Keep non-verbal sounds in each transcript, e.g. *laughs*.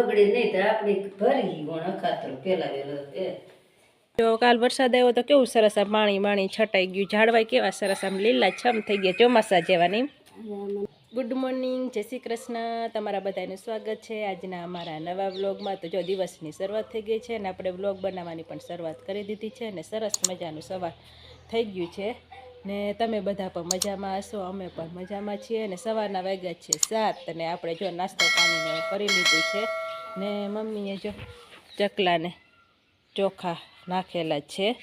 બગડે નહીં તો આપણે ભરી ગણ અખાતર પેલા વેલો એ. જો કાલ વરસાદ આવ્યો તો કેવું સરસ આમ પાણી પાણી છટાઈ ગયું. ઝાડવાય કેવા સરસ આમ લીલા છમ થઈ ગયા, ચોમાસા જેવા ગુડ મોર્નિંગ જય શ્રી કૃષ્ણ. તમારા બધાનું સ્વાગત છે. આજના અમારા નવા વ્લોગમાં તો જો દિવસની શરૂઆત થઈ ગઈ છે અને આપણે વ્લોગ બનાવવાની પણ શરૂઆત કરી દીધી છે અને સરસ મજાનું સવાર થઈ ગયું છે. ને તમે બધા પણ મજામાં હશો, અમે પણ મજામાં છીએ અને સવારના વાગ્યા છે સાત અને આપણે જો નાસ્તો પાણીને કરી લીધું છે. ને મમ્મીએ જો ચકલાને ચોખા નાખેલા છે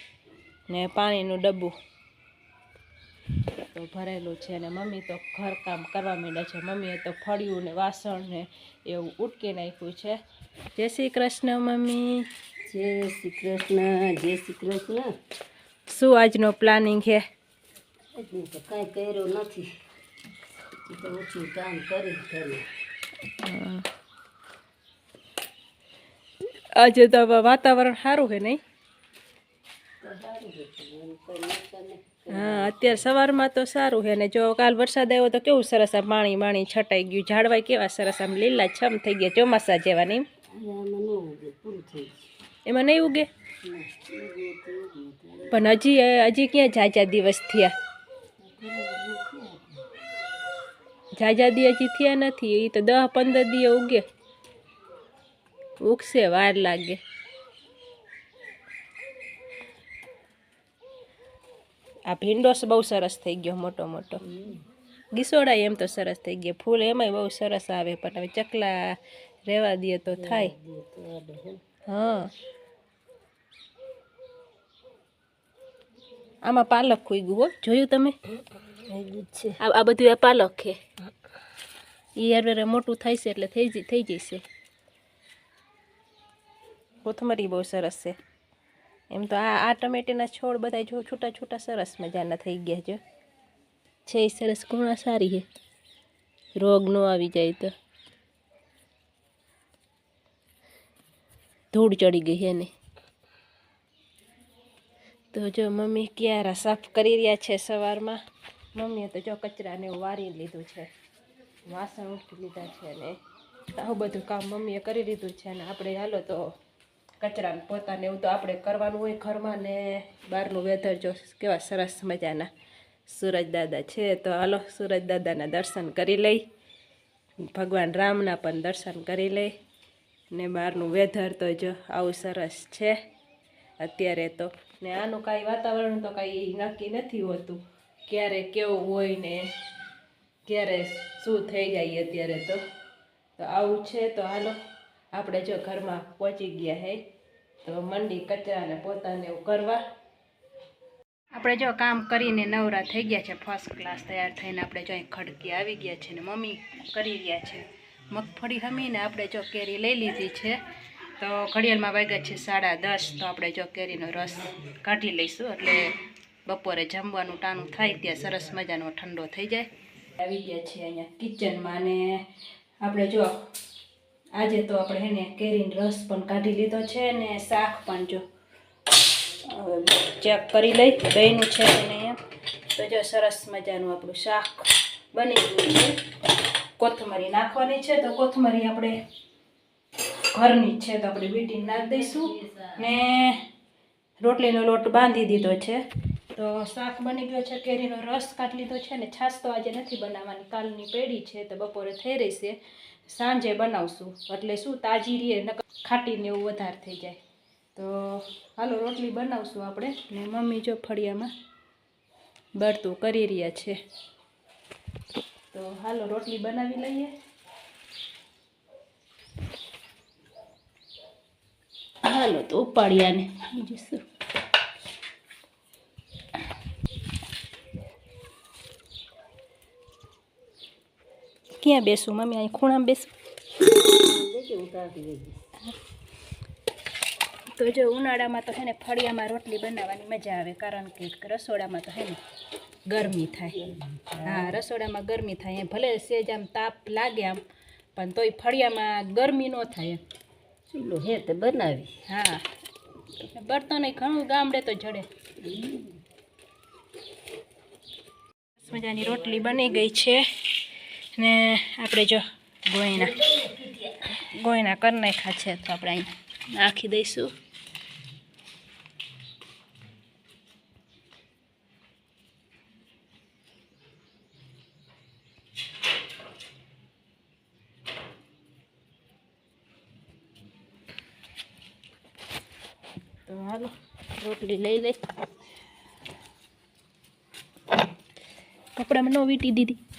ને પાણીનું ડબ્બું તો ભરેલું છે અને મમ્મી તો ઘરકામ કરવા માંડ્યા છે. મમ્મીએ તો ફળિયું ને વાસણ ને એવું ઉટકી નાખ્યું છે. જય શ્રી કૃષ્ણ મમ્મી. જય શ્રી કૃષ્ણ જય શ્રી કૃષ્ણ. શું આજનો પ્લાનિંગ છે? કાંઈ કર્યો નથી. તો ઓછું કામ કરી ઘરે આજે તો વાતાવરણ સારું છે નહીં. હા, અત્યારે સવારમાં તો સારું છે ને. જો કાલ વરસાદ આવ્યો તો કેવું સરસ આમ પાણી પાણી છટાઈ ગયું. ઝાડવાય કેવા સરસ આમ લીલા છમ થઈ ગયા, ચોમાસા જેવા નહીં એમાં. નહીં ઉગે. પણ હજી હજી ક્યાં જાજા દિવસ થયા? જાજા દી હજી થયા નથી, એ તો દસ પંદર દી ઉગે. ઉગશે વાર લાગે. આ ભીંડોસ બહુ સરસ થઈ ગયો, મોટો મોટો. ગીસોડા એમ તો સરસ થઈ ગયા. ફૂલ એમાંય બહુ સરસ આવે, પણ હવે ચકલા રહેવા દઈએ તો થાય. હા. આમાં પાલક ખુઈ હો, જોયું તમે? આ બધું આ પાલક છે. એ યાર મોટું થાય છે એટલે થઈ થઈ જશે. કોથમરી બહુ સરસ છે. એમ તો આ આ ટમેટીના છોડ બધા જો છૂટા છૂટા સરસ મજાના થઈ ગયા છે. છે એ સરસ ગુણા સારી છે. રોગ ન આવી જાય તો. ધૂળ ચડી ગઈ છે એને તો જો મમ્મી ક્યારા સાફ કરી રહ્યા છે સવારમાં. મમ્મીએ તો જો કચરાને વારી લીધું છે. વાસણ ઉઠી લીધા છે ને. આવું બધું કામ મમ્મીએ કરી લીધું છે ને. આપણે હાલો તો કચરાને પોતાને એવું તો આપણે કરવાનું હોય ઘરમાં ને બહારનું વેધર જો કેવા સરસ મજાના. સૂરજ દાદા છે તો હાલો સૂરજ દાદાના દર્શન કરી લઈ. ભગવાન રામના પણ દર્શન કરી લઈ. ને બહારનું વેધર તો જો આવું સરસ છે. અત્યારે તો ને આનું કાંઈ વાતાવરણ તો કાંઈ નક્કી નથી હોતું. ક્યારે કેવું હોય ને ક્યારે શું થઈ જાય અત્યારે તો. તો આવું છે તો હાલો. આપણે જો ઘરમાં પહોંચી ગયા હે, તો મંડી કચરાને પોતાને એવું કરવા. આપણે જો કામ કરીને નવરા થઈ ગયા છે ફર્સ્ટ ક્લાસ તૈયાર થઈને આપણે જો અહીં ખડકી આવી ગયા છે ને મમ્મી કરી રહ્યા છે. મગફળી હમીને આપણે જો કેરી લઈ લીધી છે, તો ઘડિયાળમાં વાગ્યા છે સાડા દસ, તો આપણે જો કેરીનો રસ કાઢી લઈશું. એટલે બપોરે જમવાનું ટાણું થાય, ત્યાં સરસ મજાનો ઠંડો થઈ જાય. આવી ગયા છે અહીંયા કિચનમાં ને આપણે જો આજે તો આપણે એને કેરીનો રસ પણ કાઢી લીધો છે ને શાક પણ જો ચેક કરી લઈ દહીંનું છે અને તો જો સરસ મજાનું આપણું શાક બની ગયું છે. કોથમરી નાખવાની છે, તો કોથમરી આપણે ઘરની છે, તો આપણે વીટી નાખી દઈશું. ને રોટલીનો લોટ બાંધી દીધો છે. તો શાક બની ગયો છે, કેરીનો રસ કાઢી લીધો છે ને છાશ તો આજે નથી બનાવવાની. કાલની પેઢી છે, તો બપોરે થઈ રહી છે. સાંજે બનાવશું. એટલે શું તાજી રીએ નકર ખાટીને એવું વધારે થઈ જાય. તો હાલો રોટલી બનાવશું આપણે. ને મમ્મી જો ફળિયામાં બળતું કરી રહ્યા છે. તો હાલો રોટલી બનાવી લઈએ. હાલો તો ઉપાડ્યા ને. બીજું શું? ક્યાં બેસું? મમ્મી અહીં ખૂણામાં બેસું. તો જો ઉનાળામાં તો હે ને ફળિયામાં રોટલી બનાવવાની મજા આવે કારણ કે રસોડામાં તો હે ને ગરમી થાય. હા રસોડામાં ગરમી થાય. ભલે સેજ આમ તાપ લાગે આમ પણ તોય ફળિયામાં ગરમી ન થાય ચૂલો હે તે બનાવી. હા. બર્તન ઘણું ગામડે તો જડે. મજાની રોટલી બની ગઈ છે. ને આપણે જો ગોયના ગોયના કરી નાખ્યા છે તો આપણે અહીં નાખી દઈશું. તો હાલો, રોટલી લઈ લઈ. કપડામાં ન વીટી દીધી.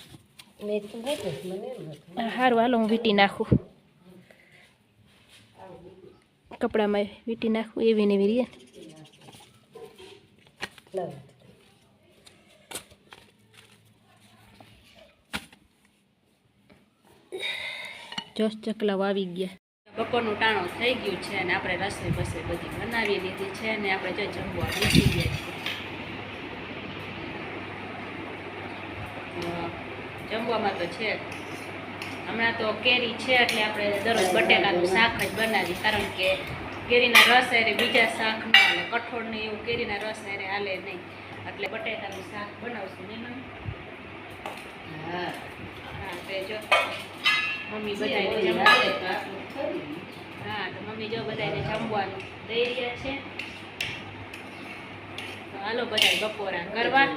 સારું હાલો હું વીટી નાખું કપડામાં વીટી નાખું એવી ને એવી રીએ જોશ ચકલાઓ આવી ગયા બપોરનું ટાણું થઈ ગયું છે અને આપણે રસોઈ બસોઈ બધી બનાવી લીધી છે અને આપણે જો જમવા બેસી ગયા છીએ જમવામાં તો છે. હમણાં તો કેરી છે એટલે આપણે દરરોજ બટેકાનું શાક જ બનાવી કારણ કે કેરીના રસ અરે બીજા શાક ન હાલે. કઠોળને એવું કેરીના રસ અરે હાલે નહીં. એટલે બટેકાનું શાક બનાવશું ને? હા. હા તે જો. મમ્મી બધાને જમવા હા તો મમ્મી જો બધાને જમવાનું દઈ રહ્યા છે હાલો બધા બપોરા કરવા.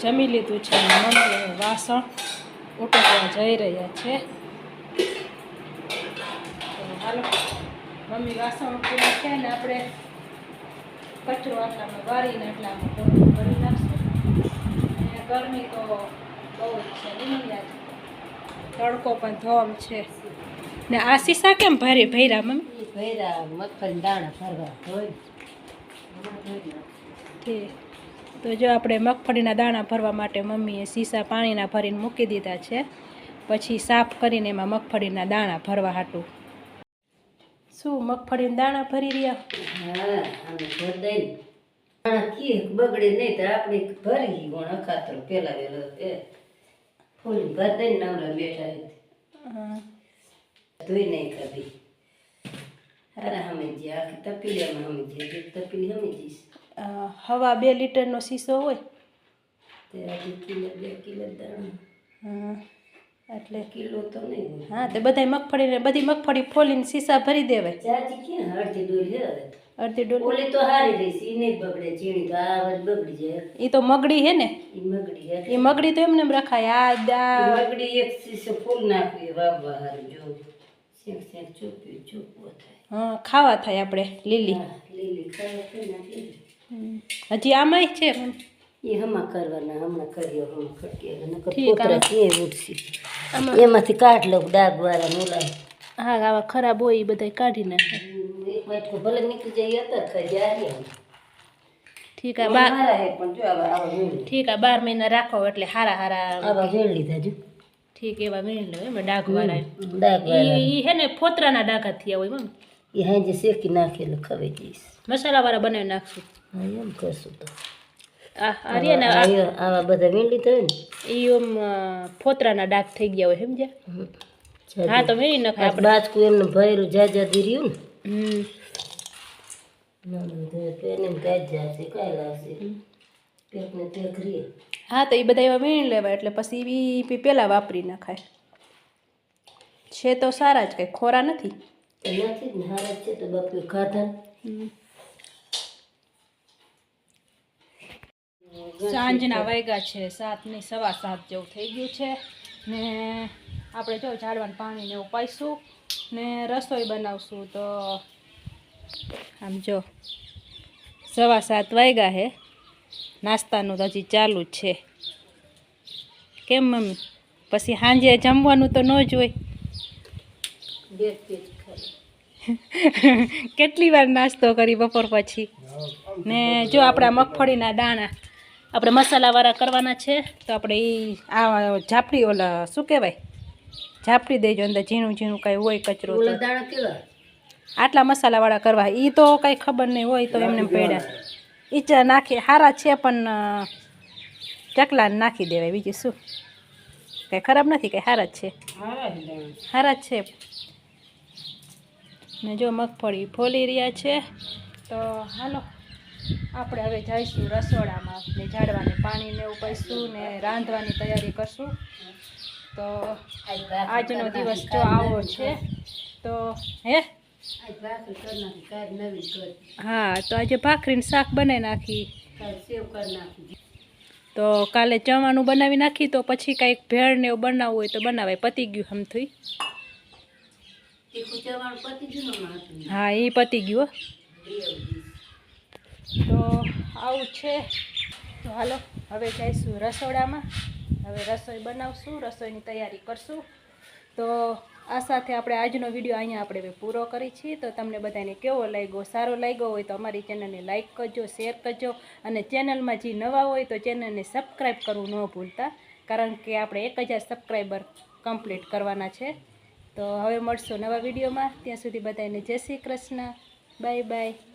જમી લીધું છે મમ્મી વાસણ ઉટકવા જઈ રહ્યા છે. હાલો મમ્મી વાસણ ઉટકી નાખ્યા ને આપણે કચરો આટલામાં વાળીને આટલામાં ભરી ભરી નાખશું. ગરમી તો બહુ છે નહીં તડકો પણ ધોમ છે. ને આ સીસા કેમ ભારે ભૈરા મમ્મી? ભૈરા મગફળી દાણા ભરવા હોય તો જો આપણે મગફળીના દાણા ભરવા માટે મમ્મીએ સીસા પાણીના ભરીને મૂકી દીધા છે પછી સાફ કરીને એમાં મગફળીના દાણા ભરવા હાટું. શું મગફળીના દાણા ભરી રહ્યા? બગડે નહીં તો આપણે ભરી ગુણ અખાતર પેલા વેલો એ ફૂલ ભર દઈને નવરા બેઠા ધોઈ નહીં ખાધી. હારા સમજી આખી અમે સમજી એક તપીલી સમજીશ. અ, હવા બે લીટરનો શીશો હોય. એટલે કિલો તો નહીં હા તે બધાય મગફળીને બધી મગફળી ફોલીને શીશા ભરી દેવાય. અડધી ડોલી અડધી ડોલ? ઓલી તો હારી રહીશ ઈ નહીં બગડે ચીણી તો આ બગડી જાય. એ તો મગડી હે ને? ઈ મગડી એ મગડી તો એમને એમ રખાય આ દા મગડી એક શીશો ફૂલ નાખ્યું વાવવા હારું જો. શેક શેક ચોપ્યું ચોપવો થાય. હા ખાવા થાય આપણે લીલી. લીલી ખાવા નાખી. હજી આમાંય છે? એ હમા કરવાના હમણાં કર્યો હમણાં ક્યાંય ઉઠશે એમાંથી કાઢ લઉં ડાઘ વાળા મોલા હા આવા ખરાબ હોય એ બધા કાઢી નાખે. એક વાટકો ભલે નીકળી જાય અત્યારે ખાઈ જાય ઠીક આ બાર પણ જો આવા આવા ઠીક આ બાર મહિના રાખો એટલે હારા હારા આવા લીધા જો. ઠીક એવા વીણ લો એમાં ડાઘવાળા એ વાળા હે ને ફોતરાના ડાઘા થયા હોય મમ્મી એ હાજે શેકી નાખે એટલે ખવાઈ જઈશ. મસાલા વાળા બનાવી નાખશું. એમ કરશું તો. આવા બધા લીધા હોય ને? ઈ ઓમ ફોતરાના ડાક થઈ ગયા હોય સમજ્યા. હા તો વીણી નખાય આપણે બાજકું એમને ભરેલું જાજાદી રહ્યું હમ. ને હા તો એ બધા એવા વીણ લેવાય એટલે પછી ઈ પી વાપરી નખાય. છે તો સારા જ કંઈ ખોરા નથી. એનાથી જ ને છે તો બાપુ ખાધા સાંજના વાગ્યા છે. સાત ને સવા સાત જેવું થઈ ગયું છે. ને આપણે જો ઝાડવાનું પાણી ઉપાઈશું પાઈશું ને રસોઈ બનાવશું તો આમ જો સવા સાત વાગ્યા હે. નાસ્તાનું તો હજી ચાલુ જ છે. કેમ મમ્મી? પછી સાંજે જમવાનું તો ન જ હોય. *laughs* કેટલી વાર નાસ્તો કરી બપોર પછી? ને જો આપણા મગફળીના દાણા આપણે મસાલાવાળા કરવાના છે તો આપણે એ આ ઝાપડી ઓલા શું કહેવાય? ઝાપડી દેજો અંદર ઝીણું ઝીણું કાંઈ હોય કચરો આટલા મસાલાવાળા કરવા. એ તો કાંઈ ખબર નહીં હોય તો એમને પડ્યા. એ જ નાખી સારા છે પણ ચકલા ચકલાને નાખી દેવાય. બીજું શું? કાંઈ ખરાબ નથી? કંઈ સારા જ છે? સારા જ છે. ને જો મગફળી ફોલી રહ્યા છે તો હાલો. આપણે હવે જઈશું રસોડામાં ને ઝાડવાને પાણીને એવું પીશું ને રાંધવાની તૈયારી કરશું. તો આજનો દિવસ જો આવો છે તો હે? હા તો આજે ભાખરીને શાક બનાવી નાખી. તો કાલે ચવાણું બનાવી નાખી તો પછી કાંઈક ભેળ ને એવું બનાવવું હોય તો બનાવાય. પતી ગયું હમથું. હા એ પતી ગયું. તો આવું છે. તો હાલો, હવે જઈશું રસોડામાં. હવે રસોઈ બનાવશું, રસોઈની તૈયારી કરશું. તો આ સાથે આપણે આજનો વીડિયો અહીંયા આપણે પૂરો કરી છીએ. તો તમને બધાને કેવો લાગ્યો, સારો લાગ્યો હોય તો અમારી ચેનલને લાઇક કરજો, શેર કરજો. અને ચેનલમાં જે નવા હોય તો ચેનલને સબસ્ક્રાઈબ કરવું ન ભૂલતા, કારણ કે આપણે એક હજાર સબસ્ક્રાઈબર કમ્પ્લીટ કરવાના છે. તો હવે મળશું નવા વિડીયોમાં. ત્યાં સુધી બધાને જય શ્રી કૃષ્ણ. Bye bye.